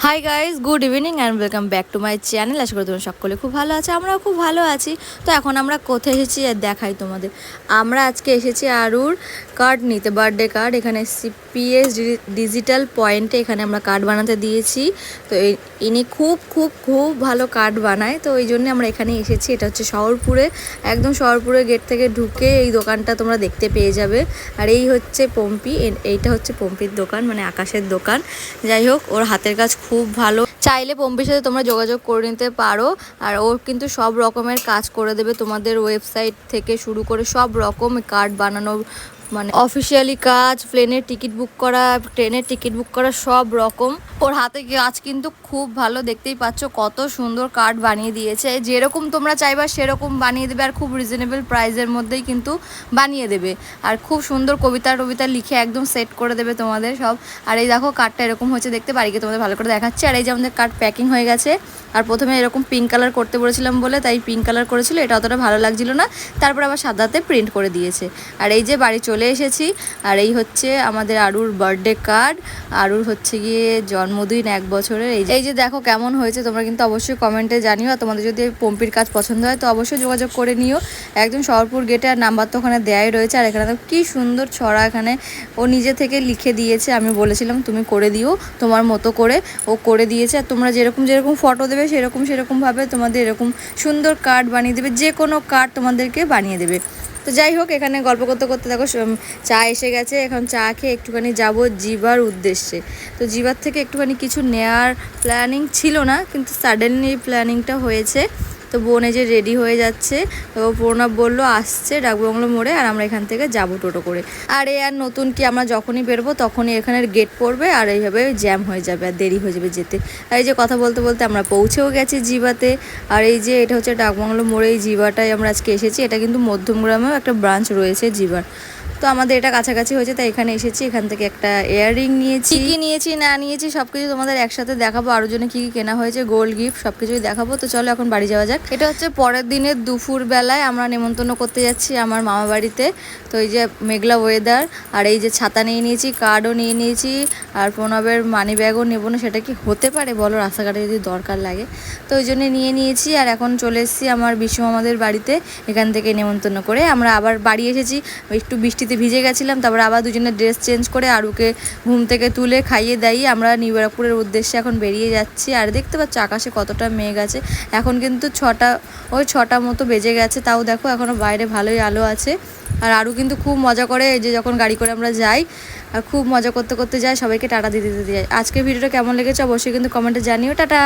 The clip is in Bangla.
Hi guys good evening and welcome back to my channel আশা করি তোমরা সকলে খুব ভালো আছে, আমরাও খুব ভালো আছি। তো এখন আমরা কোথায় এসেছি আর দেখাই তোমাদের। আমরা আজকে এসেছি আরুর কার্ড নিতে বার্থডে কার্ড এখানে সিপিএস ডিজিটাল পয়েন্টে এখানে আমরা কার্ড বানাতে দিয়েছি। তো এই- ইনি খুব খুব খুব ভালো কার্ড বানায়। তো ওই জন্য আমরা এখানে এসেছি। এটা হচ্ছে শহরপুরে, একদম শহরপুরে গেট থেকে ঢুকে এই দোকানটা তোমরা দেখতে পেয়ে যাবে। আর এই হচ্ছে পম্পি এইটা হচ্ছে পম্পির দোকান মানে আকাশের দোকান। যাই হোক, ওর হাতের কাজ খুব ভালো। চাইলে পম্পির সাথে তোমরা যোগাযোগ করে নিতে পারো। আর ও কিন্তু সব রকমের কাজ করে দেবে তোমাদের ওয়েবসাইট থেকে শুরু করে সব রকম কার্ড বানানো মানে অফিসিয়ালি কাজ প্লেনের টিকিট বুক করা ট্রেনের টিকিট বুক করা সব রকম। ওর হাতে কাজ কিন্তু খুব ভালো, দেখতেই পাচ্ছ কত সুন্দর কার্ড বানিয়ে দিয়েছে। যেরকম তোমরা চাইবা সেরকম বানিয়ে দেবে আর খুব রিজনেবল প্রাইসের মধ্যেই কিন্তু বানিয়ে দেবে। আর খুব সুন্দর কবিতা টবিতা লিখে একদম সেট করে দেবে তোমাদের সব। আর এই দেখো কার্ডটা এরকম হচ্ছে দেখতে পারি কি তোমাদের ভালো করে দেখাচ্ছে। আর এই যে আমাদের কার্ড প্যাকিং হয়ে গেছে। আর প্রথমে এরকম পিঙ্ক কালার করতে বলেছিলাম বলে, তাই পিঙ্ক কালার করেছিল, এটা অতটা ভালো লাগছিল না। তারপর আবার সাদাতে প্রিন্ট করে দিয়েছে। আর এই যে বাড়ি চলে এসেছি। আর এই হচ্ছে আমাদের আরুর বার্থডে কার্ড আরুর হচ্ছে গিয়ে জন্মদিন এক বছরের। এই এই যে দেখো কেমন হয়েছে, তোমরা কিন্তু অবশ্যই কমেন্টে জানিও। আর তোমাদের যদি পম্পির কাজ পছন্দ হয়, তো অবশ্যই যোগাযোগ করে নিও। একদম শহরপুর গেটে আর নাম্বার তো ওখানে দেয়াই রয়েছে। আর এখানে তো কি সুন্দর ছড়া এখানে। ও নিজে থেকে লিখে দিয়েছে, আমি বলেছিলাম তুমি করে দিও, তোমার মতো করে। ও করে দিয়েছে। আর তোমরা যেরকম যেরকম ফটো দেবে, সেরকম সেরকমভাবে তোমাদের এরকম সুন্দর কার্ড বানিয়ে দেবে। যে কোনো কার্ড তোমাদেরকে বানিয়ে দেবে। তো যাই হোক, এখানে গল্প করতে করতে দেখো চা এসে গেছে। এখন চা খেয়ে একটুখানি যাব জিবার উদ্দেশ্যে। তো জিবার থেকে একটুখানি কিছু নেয়ার প্ল্যানিং ছিল না, কিন্তু সাডেনলি প্ল্যানিংটা হয়েছে। তো বোন এই যে রেডি হয়ে যাচ্ছে। তো প্রণব বলল, আসছে ডাকবাংলো মোড়ে আর আমরা এখান থেকে যাব টোটো করে। আর এ আর নতুন কি আমরা যখনই বেরোবো তখনই এখানের গেট পড়বে আর এইভাবে জ্যাম হয়ে যাবে আর দেরি হয়ে যাবে যেতে। আর এই যে কথা বলতে বলতে আমরা পৌঁছেও গেছি জিবাতে। আর এই যে এটা হচ্ছে ডাকবাংলো মোড়ে এই জিবাটায় আমরা আজকে এসেছি। এটা কিন্তু মধ্যমগ্রামেও একটা ব্রাঞ্চ রয়েছে জিবার। তো আমাদের এটা কাছাকাছি হয়েছে, তাই এখানে এসেছি, এখান থেকে একটা ইয়াররিং নিয়েছি। কি নিয়েছি, না নিয়েছি সব কিছু তোমাদের একসাথে দেখাবো, আরও জন্য কি কি কেনা হয়েছে গোল্ড গিফট সব কিছুই দেখাবো। তো চলো এখন বাড়ি যাওয়া যাক। এটা হচ্ছে পরের দিনের দুপুর বেলায় আমরা নেমন্তন্ন করতে যাচ্ছি আমার মামা বাড়িতে। তো এই যে মেঘলা ওয়েদার আর এই যে ছাতা নিয়ে নিয়েছি কার্ডও নিয়ে নিয়েছি, আর প্রণবের মানি ব্যাগও নেব না, সেটা কি হতে পারে বলো, রাস্তাঘাটে যদি দরকার লাগে। তো ওই জন্য নিয়ে নিয়েছি, আর এখন চলে এসেছি আমার বিশ্ব মামাদের বাড়িতে, এখান থেকে নেমন্তন্ন করে। আমরা আবার বাড়ি এসেছি, একটু বৃষ্টিতে ভিজে গেছিলাম, তারপর আবার দুজনে ড্রেস চেঞ্জ করে আরুকে ঘুম থেকে তুলে খাইয়ে দাইয়ে আমরা নিউ উদ্দেশ্যে এখন বেরিয়ে যাচ্ছি। আর দেখতে পাচ্ছ আকাশে কতটা মেঘ আছে। এখন কিন্তু ছটা, ওই ছটা মতো বেজে গেছে। তাও দেখো এখনও বাইরে ভালোই আলো আছে। আর আরও কিন্তু খুব মজা করে যে যখন গাড়ি করে আমরা যাই, আর খুব মজা করতে করতে যাই, সবাইকে টাটা দিতে দিতে যাই। আজকের ভিডিওটা কেমন লেগেছে অবশ্যই কিন্তু কমেন্টে জানিও। টাটা!